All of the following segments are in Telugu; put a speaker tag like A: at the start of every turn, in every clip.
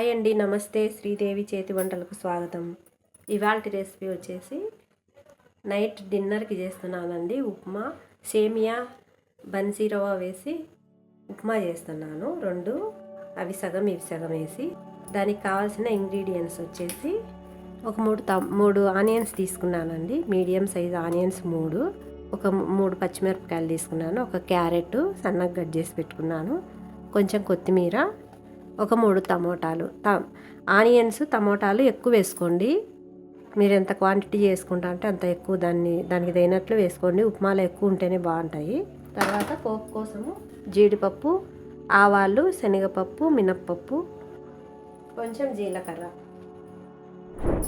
A: హాయ్ అండి నమస్తే. శ్రీదేవి చేతి వంటలకు స్వాగతం. ఇవాళ రెసిపీ వచ్చేసి నైట్ డిన్నర్కి చేస్తున్నానండి. ఉప్మా సేమియా బన్సీ రవ్వ వేసి ఉప్మా చేస్తున్నాను. రెండు అవి సగం ఇవి సగం వేసి దానికి కావాల్సిన ఇంగ్రీడియంట్స్ వచ్చేసి ఒక మూడు త మూడు ఆనియన్స్ తీసుకున్నానండి. మీడియం సైజ్ ఆనియన్స్ మూడు ఒక మూడు పచ్చిమిరపకాయలు తీసుకున్నాను ఒక క్యారెట్ సన్నగా కట్ చేసి పెట్టుకున్నాను కొంచెం కొత్తిమీర ఒక మూడు టమోటాలు. ఆనియన్స్ టమోటాలు ఎక్కువ వేసుకోండి. మీరు ఎంత క్వాంటిటీ చేసుకుంటా అంటే అంత ఎక్కువ దాన్ని దానికి తగినట్లు వేసుకోండి. ఉప్మాలో ఎక్కువ ఉంటేనే బాగుంటాయి. తర్వాత పోపు కోసము జీడిపప్పు ఆవాలు శనగపప్పు మినప్పప్పు కొంచెం జీలకర్ర.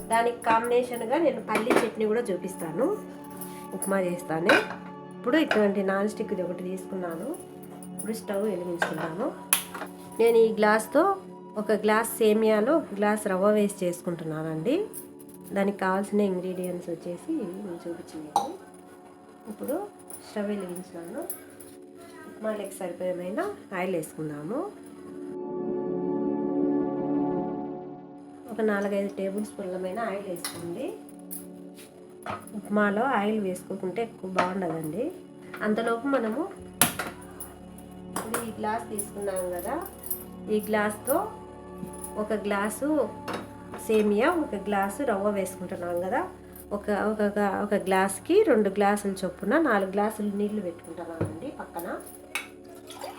A: దానికి కాంబినేషన్గా నేను పల్లి చట్నీ కూడా చూపిస్తాను. ఉప్మా చేస్తాను. ఇప్పుడు ఇటువంటి నాన్ స్టిక్ది ఒకటి తీసుకున్నాను. ఇప్పుడు స్టవ్ వెలిగించుకున్నాను నేను ఈ గ్లాస్తో ఒక గ్లాస్ సేమియాలో ఒక గ్లాస్ రవ్వ వేసి చేసుకుంటున్నానండి. దానికి కావాల్సిన ఇంగ్రీడియంట్స్ వచ్చేసి నేను చూపించినాను ఇప్పుడు స్టవ్ వెలిగించినాను ఉప్మాలకి సరిపోయమైన ఆయిల్ వేసుకుందాము. ఒక నాలుగైదు టేబుల్ స్పూన్లమైన ఆయిల్ వేసుకోండి. ఉప్మాలో ఆయిల్ వేసుకోకుంటే ఎక్కువ బాగుండదండి. అంతలోపు మనము ఈ గ్లాస్ తీసుకున్నాం కదా ఈ గ్లాస్తో ఒక గ్లాసు సేమియా ఒక గ్లాసు రవ్వ వేసుకుంటున్నాం కదా. ఒక ఒక ఒక గ్లాస్కి రెండు గ్లాసులు చొప్పున నాలుగు గ్లాసులు నీళ్ళు పెట్టుకుంటున్నామండి పక్కన.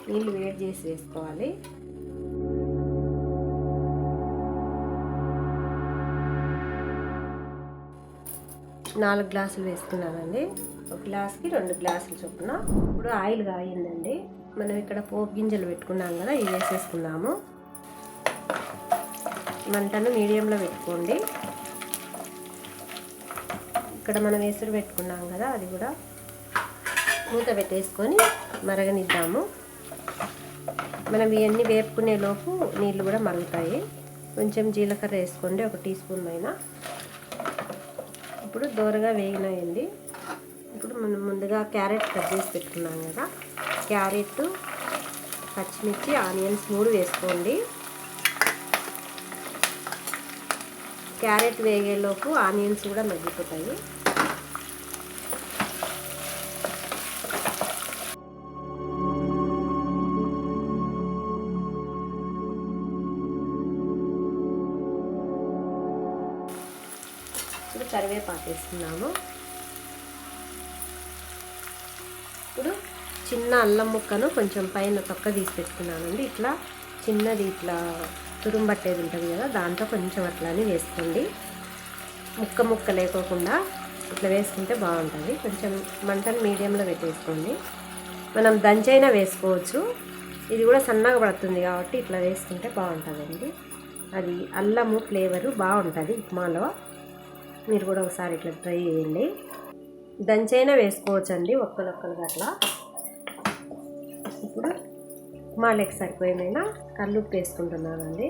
A: నీళ్ళు వేడి చేసి వేసుకోవాలి. నాలుగు గ్లాసులు వేసుకున్నానండి. ఒక గ్లాస్కి రెండు గ్లాసులు చొప్పున. ఇప్పుడు ఆయిల్ కాయిందండి మనం ఇక్కడ పోపు గింజలు పెట్టుకున్నాం కదా ఇవి వేసేసుకున్నాము మంటను మీడియంలో పెట్టుకోండి. ఇక్కడ మనం ఎసురు పెట్టుకున్నాం కదా అది కూడా మూత పెట్టేసుకొని మరగనిద్దాము. మనం ఇవన్నీ వేపుకునే లోపు నీళ్ళు కూడా మరుగుతాయి. కొంచెం జీలకర్ర వేసుకోండి ఒక టీ స్పూన్ పైన. ఇప్పుడు దోరగా వేగినాయండి. ఇప్పుడు మనం ముందుగా క్యారెట్ కట్ చేసి పెట్టుకున్నాం కదా క్యారెట్ పచ్చిమిర్చి ఆనియన్స్ మూడు వేసుకోండి. క్యారెట్ వేగేలోపు ఆనియన్స్ కూడా మగ్గిపోతాయి. ఇప్పుడు కరివేపాకు వేస్తున్నాము ఇప్పుడు చిన్న అల్లం ముక్కను కొంచెం పైన తొక్క తీసి పెట్టుకున్నానండి. ఇట్లా చిన్నది ఇట్లా తురుంబట్టేది ఉంటుంది కదా దాంతో కొంచెం అట్లానే వేసుకోండి. ముక్క ముక్క లేకోకుండా ఇట్లా వేసుకుంటే బాగుంటుంది. కొంచెం మంటను మీడియంలో పెట్టేసుకోండి. మనం దంచైనా వేసుకోవచ్చు. ఇది కూడా సన్నగా పడుతుంది కాబట్టి ఇట్లా వేసుకుంటే బాగుంటుందండి. అది అల్లము ఫ్లేవరు బాగుంటుంది ఉప్మాలో. మీరు కూడా ఒకసారి ఇట్లా ట్రై చేయండి. దంచైనా వేసుకోవచ్చండి ఒక్కలొక్కలుగా అట్లా. ఇప్పుడు ఉప్మాలకి సరిపోయిన కల్లుప్పు వేసుకుంటున్నానండి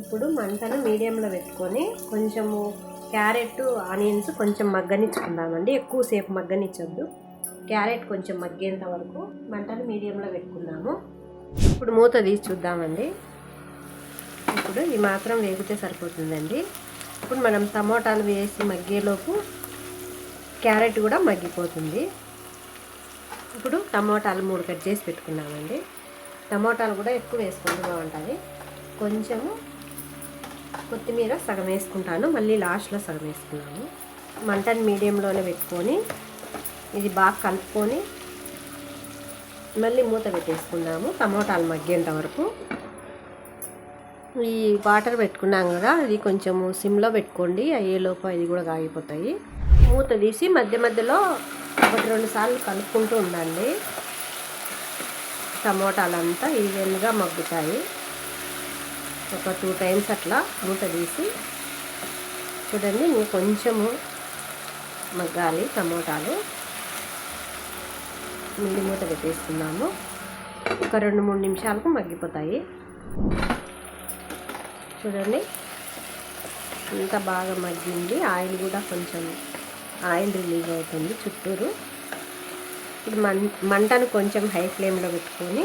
A: ఇప్పుడు మంటను మీడియంలో పెట్టుకొని కొంచెము క్యారెట్ ఆనియన్స్ కొంచెం మగ్గనిచ్చుకుందామండి. ఎక్కువసేపు మగ్గనిచ్చొద్దు. క్యారెట్ కొంచెం మగ్గేంత వరకు మంటను మీడియంలో పెట్టుకుందాము. ఇప్పుడు మూత తీసి చూద్దామండి. ఇప్పుడు ఈ మాత్రం వేగితే సరిపోతుందండి. ఇప్పుడు మనం టమోటాలు వేసి మగ్గేలోపు క్యారెట్ కూడా మగ్గిపోతుంది. ఇప్పుడు టమోటాలు మూడు కట్ చేసి పెట్టుకున్నామండి. టమోటాలు కూడా ఎక్కువ వేసుకుంటూ బాగుంటుంది. కొంచెము కొత్తిమీర సగం వేసుకుంటాను. మళ్ళీ లాస్ట్లో సగం వేసుకున్నాము మంటను మీడియంలోనే పెట్టుకొని ఇది బాగా కలుపుకొని మళ్ళీ మూత పెట్టేసుకున్నాము. టమోటాలు మగ్గేంత వరకు. ఈ వాటర్ పెట్టుకున్నాం కదా అది కొంచెము సిమ్లో పెట్టుకోండి. అయ్యేలోపు అది కూడా కాగిపోతాయి. మూత తీసి మధ్య మధ్యలో ఒకటి రెండు సార్లు కలుపుకుంటూ ఉండండి. టమోటాలంతా ఈవెన్గా మగ్గుతాయి. ఒక టూ టైమ్స్ అట్లా మూత తీసి చూడండి ఇంక కొంచెము మగ్గాలి టమోటాలు. మిల్లి మూత పెట్టేసుకున్నాము ఒక రెండు మూడు నిమిషాలకు మగ్గిపోతాయి. చూడండి ఇంత బాగా మగ్గింది. ఆయిల్ కూడా కొంచెం ఆయిల్ రిలీజ్ అవుతుంది చుట్టూరు. ఇప్పుడు మం మంటను కొంచెం హై ఫ్లేమ్లో పెట్టుకొని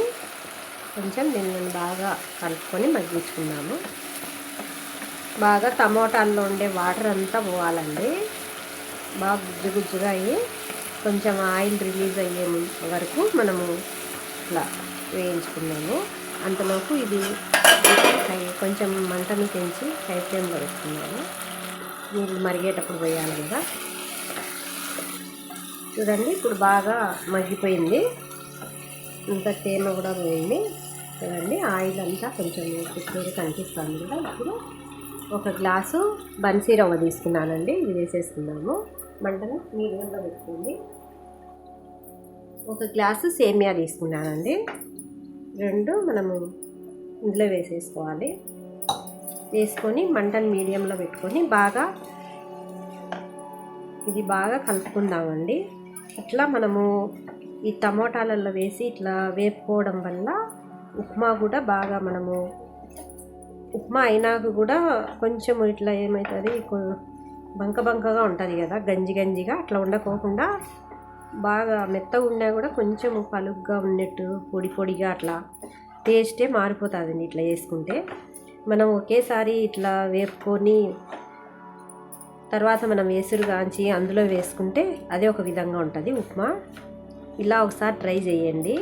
A: కొంచెం దీన్ని బాగా కలుపుకొని మగ్గించుకుందాము. బాగా టమోటాల్లో ఉండే వాటర్ అంతా పోవాలండి. బాగా గుజ్జు గుజ్జుగా అయ్యి కొంచెం ఆయిల్ రిలీజ్ అయ్యే వరకు మనము ఇట్లా వేయించుకున్నాము అంతలోపు ఇది హై- కొంచెం మంటను పెంచి హై ఫ్లేమ్లో పెట్టుకున్నాము నీళ్ళు మరిగేటప్పుడు పోయాలి కదా. చూడండి ఇప్పుడు బాగా మగ్గిపోయింది. ఇంత తేమ కూడా పోయింది. చూడండి ఆయిల్ అంతా కొంచెం చుట్టూరు కనిపిస్తుంది కూడా ఇప్పుడు ఒక గ్లాసు బన్సీ రవ్వ తీసుకున్నానండి. ఇది వేసేసుకున్నాము మంటను మీడియంలో పెట్టుకోండి. ఒక గ్లాసు సేమియా తీసుకున్నానండి. రెండు మనము ఇందులో వేసేసుకోవాలి. వేసుకొని మంటను మీడియంలో పెట్టుకొని బాగా ఇది బాగా కలుపుకుందామండి. అట్లా మనము ఈ టమోటాలలో వేసి ఇట్లా వేపుకోవడం వల్ల ఉప్మా కూడా బాగా మనము ఉప్మా అయినాక కూడా కొంచెం ఇట్లా ఏమవుతుంది బంక బంకగా ఉంటుంది కదా గంజి గంజిగా అట్లా ఉండకోకుండా బాగా మెత్తగా ఉన్నా కూడా కొంచెం పలుగ్గా ఉన్నట్టు పొడి పొడిగా అట్లా టేస్టే మారిపోతుంది ఇట్లా వేసుకుంటే. మనం ఒకేసారి ఇట్లా వేపుకొని తర్వాత మనం వేసురు కాంచి అందులో వేసుకుంటే అదే ఒక విధంగా ఉంటుంది ఉప్మా. ఇలా ఒకసారి ట్రై చేయండి.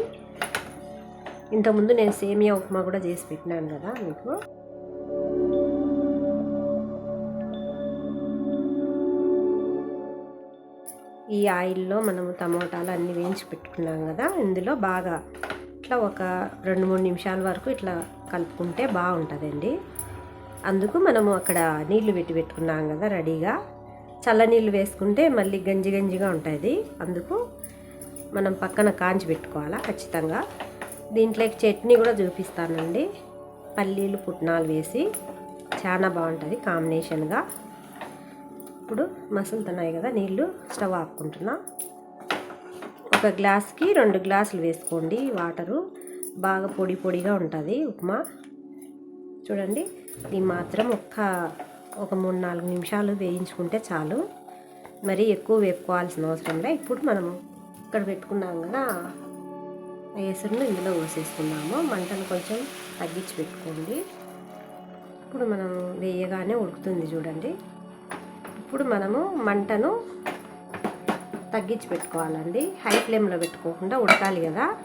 A: ఇంతకుముందు నేను సేమియా ఉప్మా కూడా చేసి పెట్టినాను కదా మీకు. ఈ ఆయిల్లో మనము టమోటాలు అన్నీ వేయించి పెట్టుకున్నాం కదా ఇందులో బాగా ఇట్లా ఒక రెండు మూడు నిమిషాల వరకు ఇట్లా కలుపుకుంటే బాగుంటుందండి. అందుకు మనము అక్కడ నీళ్ళు పెట్టి పెట్టుకున్నాం కదా రెడీగా. చల్ల నీళ్ళు వేసుకుంటే మళ్ళీ గంజి గంజిగా ఉంటుంది. అందుకు మనం పక్కన కాంచి పెట్టుకోవాలా ఖచ్చితంగా. దీంట్లోకి చట్నీ కూడా చూపిస్తానండి. పల్లీలు పుట్నాలు వేసి చాలా బాగుంటుంది కాంబినేషన్గా ఇప్పుడు మసులుతున్నాయి కదా నీళ్ళు స్టవ్ ఆపుకుంటున్నా. ఒక గ్లాస్కి రెండు గ్లాసులు వేసుకోండి వాటరు. బాగా పొడి పొడిగా ఉంటుంది ఉప్మా. చూడండి. ఇది మాత్రం ఒక్క ఒక మూడు నాలుగు నిమిషాలు వేయించుకుంటే చాలు. మరీ ఎక్కువ వేపుకోవాల్సిన అవసరం లే. ఇప్పుడు మనము ఇక్కడ పెట్టుకున్నాం కదా ఆ ఇందులో పోసేసుకున్నాము మంటను కొంచెం తగ్గించి పెట్టుకోండి. ఇప్పుడు మనం వేయగానే ఉడుకుతుంది చూడండి. ఇప్పుడు మనము మంటను తగ్గించి పెట్టుకోవాలండి. హై ఫ్లేమ్లో పెట్టుకోకుండా ఉడకాలి కదా.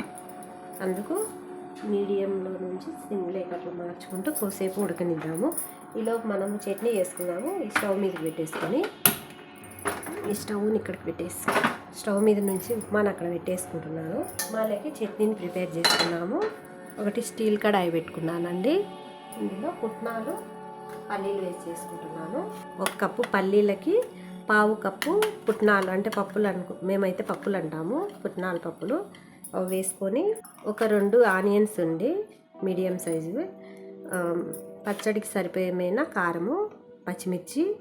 A: అందుకు మీడియంలో నుంచి సిమ్లోకి అట్లా మార్చుకుంటూ కొద్దిసేపు ఉడకనిద్దాము. ఈలోపు మనం చట్నీ వేసుకున్నాము ఈ స్టవ్ మీద పెట్టేసుకొని ఈ స్టవ్ని ఇక్కడికి పెట్టేసి స్టవ్ మీద నుంచి ఉప్మాను అక్కడ పెట్టేసుకుంటున్నాను. ఉప్మాలోకి చట్నీని ప్రిపేర్ చేసుకున్నాము. ఒకటి స్టీల్ కడాయి పెట్టుకున్నానండి. ఇందులో పుట్నాలు పల్లీలు వేసి చేసుకుంటున్నాను. ఒక కప్పు పల్లీలకి పావు కప్పు పుట్నాలు అంటే పప్పులు అనుకో మేమైతే పప్పులు అంటాము పుట్నాల పప్పులు. వేసుకొని ఒక రెండు ఆనియన్స్ ఉండి మీడియం సైజు పచ్చడికి సరిపోయేమైనా కారము పచ్చిమిర్చి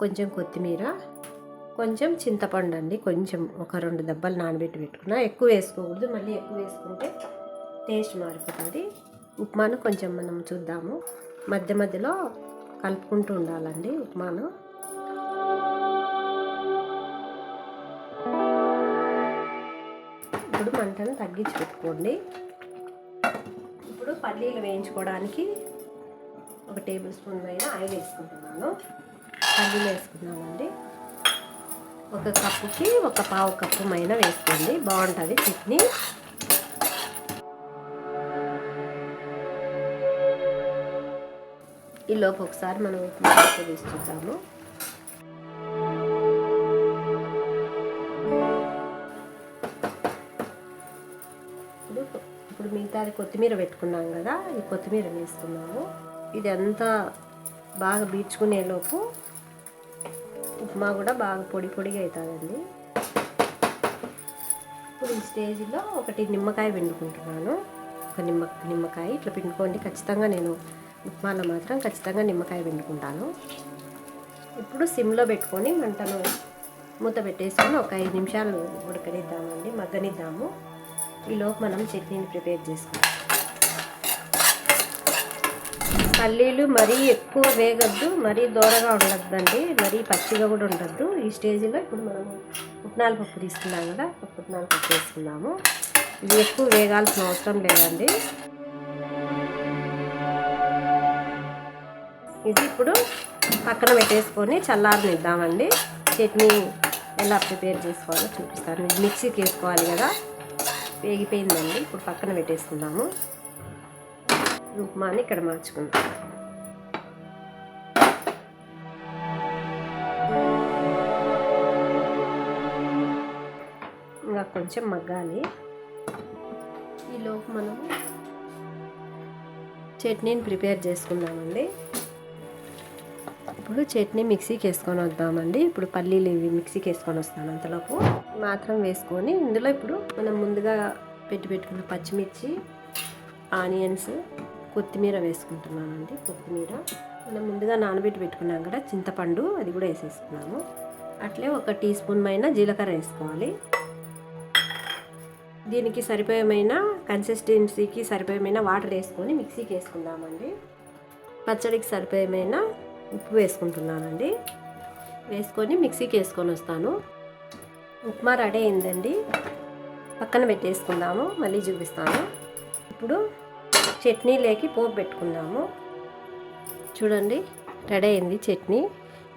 A: కొంచెం కొత్తిమీర కొంచెం చింతపండు అండి. కొంచెం ఒక రెండు దెబ్బలు నానబెట్టి పెట్టుకున్నా. ఎక్కువ వేసుకోకూడదు. మళ్ళీ ఎక్కువ వేసుకుంటే టేస్ట్ మారిపోతుంది. ఉప్మాను కొంచెం మనం చూద్దాము. మధ్య మధ్యలో కలుపుకుంటూ ఉండాలండి ఉప్మాను. మంటను తగ్గించి పెట్టుకోండి ఇప్పుడు పల్లీలు వేయించుకోవడానికి ఒక టేబుల్ స్పూన్ పైన ఆయిల్ వేసుకుంటున్నాను. పల్లీలు వేసుకున్నామండి. ఒక కప్పుకి ఒక పావు కప్పు మైన వేసుకోండి. బాగుంటుంది చట్నీ. ఈ ఒకసారి మనం ఉప్మా తీసి చూద్దాము ఇప్పుడు కొత్తిమీర పెట్టుకున్నాం కదా ఈ కొత్తిమీర వేసుకున్నాము ఇది అంతా బాగా బీచుకునేలోపు ఉప్మా కూడా బాగా పొడి పొడిగా అవుతుందండి. ఇప్పుడు ఈ స్టేజ్లో ఒకటి నిమ్మకాయ పిండుకుంటున్నాను. ఒక నిమ్మ నిమ్మకాయ ఇట్లా పిండుకోండి. ఖచ్చితంగా నేను ఉప్మాలో మాత్రం ఖచ్చితంగా నిమ్మకాయ పిండుకుంటాను. ఇప్పుడు సిమ్లో పెట్టుకొని మంటను మూత పెట్టేసుకొని ఒక ఐదు నిమిషాలు ఉడకనిద్దామండి మగ్గనిద్దాము. ఈలోపు మనం చట్నీని ప్రిపేర్ చేసుకుందాం. పల్లీలు మరీ ఎక్కువ వేగద్దు మరీ దూరగా ఉండద్దండి మరీ పచ్చిగా కూడా ఉండద్దు. ఈ స్టేజ్లో ఇప్పుడు మనం పుట్నాల పప్పు తీసుకున్నాం కదా పుట్నాల పప్పు తీసుకున్నాము ఇది ఎక్కువ వేగాల్సిన అవసరం లేదండి. ఇది ఇప్పుడు పక్కన పెట్టేసుకొని చల్లారనిద్దామండి. చట్నీ ఎలా ప్రిపేర్ చేసుకోవాలో చూపిస్తాను. మిక్సీకి వేసుకోవాలి కదా. వేగిపోయిందండి. ఇప్పుడు పక్కన పెట్టేసుకుందాము. ఉప్మాని ఇక్కడ మార్చుకుందాం. ఇంకా కొంచెం మగ్గాలి. ఈలోపు మనము చట్నీని ప్రిపేర్ చేసుకుందామండి. ఇప్పుడు చట్నీ మిక్సీకి వేసుకొని వద్దామండి. ఇప్పుడు పల్లీలు ఇవి మిక్సీకి వేసుకొని వస్తాను అంతలోపు. మాత్రం వేసుకొని ఇందులో ఇప్పుడు మనం ముందుగా పెట్టి పెట్టుకున్న పచ్చిమిర్చి ఆనియన్స్ కొత్తిమీర వేసుకుంటున్నానండి. కొత్తిమీర మనం ముందుగా నానబెట్టి పెట్టుకున్నాం కదా చింతపండు అది కూడా వేసేసుకున్నాము. అట్లే ఒక టీ స్పూన్ మైన జీలకర్ర వేసుకోవాలి. దీనికి సరిపోయమైన కన్సిస్టెన్సీకి సరిపోయమైన వాటర్ వేసుకొని మిక్సీకి వేసుకుందామండి. పచ్చడికి సరిపోయమైన ఉప్పు వేసుకుంటున్నానండి. వేసుకొని మిక్సీకి వేసుకొని వస్తాను. ఉప్మా రెడీ అయిందండి. పక్కన పెట్టేసుకుందాము మళ్ళీ చూపిస్తాను. ఇప్పుడు చట్నీ లేకి పోపు పెట్టుకుందాము. చూడండి రెడీ అయింది చట్నీ.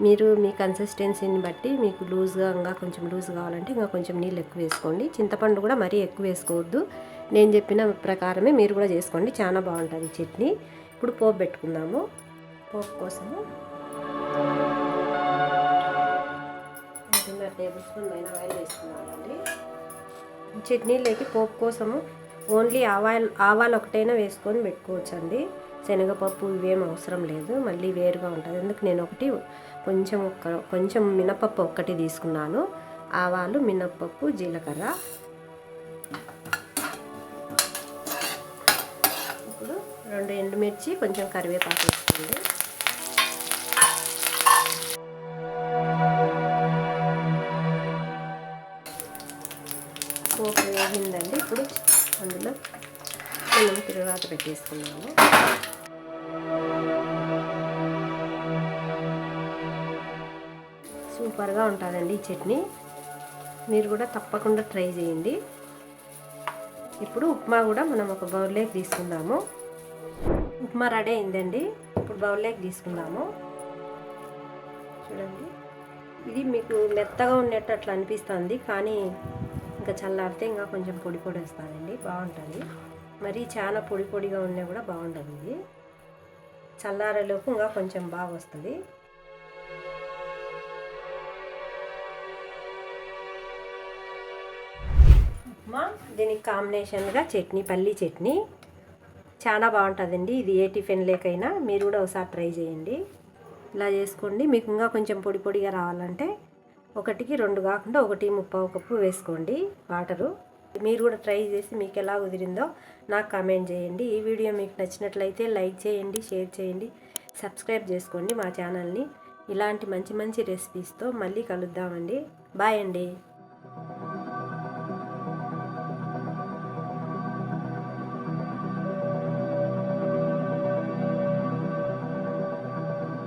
A: మీరు మీ కన్సిస్టెన్సీని బట్టి మీకు లూజ్గా ఇంకా కొంచెం లూజ్ కావాలంటే ఇంకా కొంచెం నీళ్ళు ఎక్కువ వేసుకోండి. చింతపండు కూడా మరీ ఎక్కువ వేసుకోవద్దు. నేను చెప్పిన ప్రకారమే మీరు కూడా చేసుకోండి. చాలా బాగుంటుంది చట్నీ. ఇప్పుడు పోపు పెట్టుకుందాము. పోపు కోసము టేబుల్ స్పూన్ పైన ఆయిల్ వేసుకున్నానండి. చట్నీలోకి పోపు కోసము ఓన్లీ ఆవాయిల్ ఆవాలు ఒకటైనా వేసుకొని పెట్టుకోవచ్చండి. శనగపప్పు ఇవేం అవసరం లేదు మళ్ళీ వేరుగా ఉంటుంది. ఎందుకు నేను ఒకటి కొంచెం ఒక్క కొంచెం మినపప్పు ఒక్కటి తీసుకున్నాను. ఆవాలు మినపప్పు జీలకర్ర. ఇప్పుడు రెండు ఎండుమిర్చి కొంచెం కరివేపాకు వేసుకోండి. పెట్టేసుకున్నాము సూపర్గా ఉంటుందండి ఈ చట్నీ. మీరు కూడా తప్పకుండా ట్రై చేయండి. ఇప్పుడు ఉప్మా కూడా మనం ఒక బౌల్లోకి తీసుకుందాము. ఉప్మా రెడీ అయిందండి. ఇప్పుడు బౌల్లోకి తీసుకుందాము. చూడండి. ఇది మీకు మెత్తగా ఉన్నట్టు అట్లా అనిపిస్తుంది. కానీ ఇంకా చల్లారితే ఇంకా కొంచెం పొడి పొడి వస్తుందండి. బాగుంటుంది. మరి చాలా పొడి పొడిగా ఉన్నా కూడా బాగుంటుంది. ఇది చల్లారేలోపు ఇంకా కొంచెం బాగా వస్తుంది. ఉప్మా దీనికి కాంబినేషన్గా చట్నీ పల్లీ చట్నీ. చాలా బాగుంటుందండి. ఇది ఏ టిఫిన్ లేకైనా మీరు కూడా ఒకసారి ట్రై చేయండి. ఇలా చేసుకోండి. మీకు ఇంకా కొంచెం పొడి పొడిగా రావాలంటే ఒకటికి రెండు కాకుండా ఒకటి ముప్పావు కప్పు వేసుకోండి వాటరు. మీరు కూడా ట్రై చేసి మీకు ఎలా కుదిరిందో నాకు కామెంట్ చేయండి. ఈ వీడియో మీకు నచ్చినట్లయితే లైక్ చేయండి షేర్ చేయండి సబ్స్క్రైబ్ చేసుకోండి మా ఛానల్ని. ఇలాంటి మంచి మంచి రెసిపీస్తో మళ్ళీ కలుద్దామండి. బాయ్ అండి.